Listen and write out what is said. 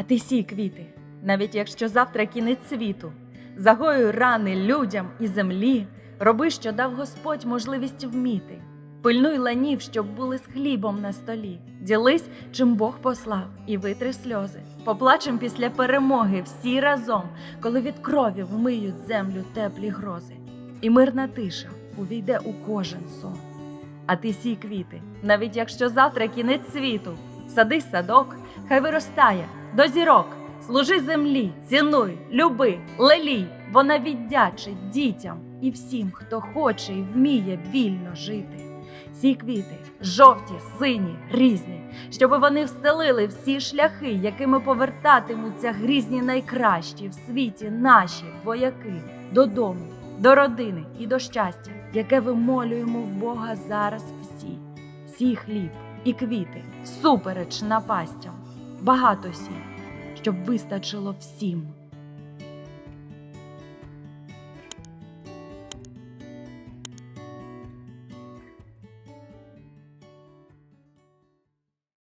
А ти сій квіти, навіть якщо завтра кінець світу, загоюй рани людям і землі, роби, що дав Господь можливість вміти. Пильнуй ланів, щоб були з хлібом на столі. Ділись, чим Бог послав, і витри сльози. Поплачем після перемоги всі разом, коли від крові вмиють землю теплі грози. І мирна тиша увійде у кожен сон. А ти сій квіти, навіть якщо завтра кінець світу, сади садок, хай виростає до зірок, служи землі, цінуй, люби, лелій, вона віддячить дітям і всім, хто хоче і вміє вільно жити. Сі квіти, жовті, сині, різні, щоб вони встелили всі шляхи, якими повертатимуться грізні найкращі в світі наші вояки. Додому, до родини і до щастя, яке вимолюємо в Бога зараз всі. Сій хліб і квіти, всупереч напастям, багато сім, щоб вистачило всім.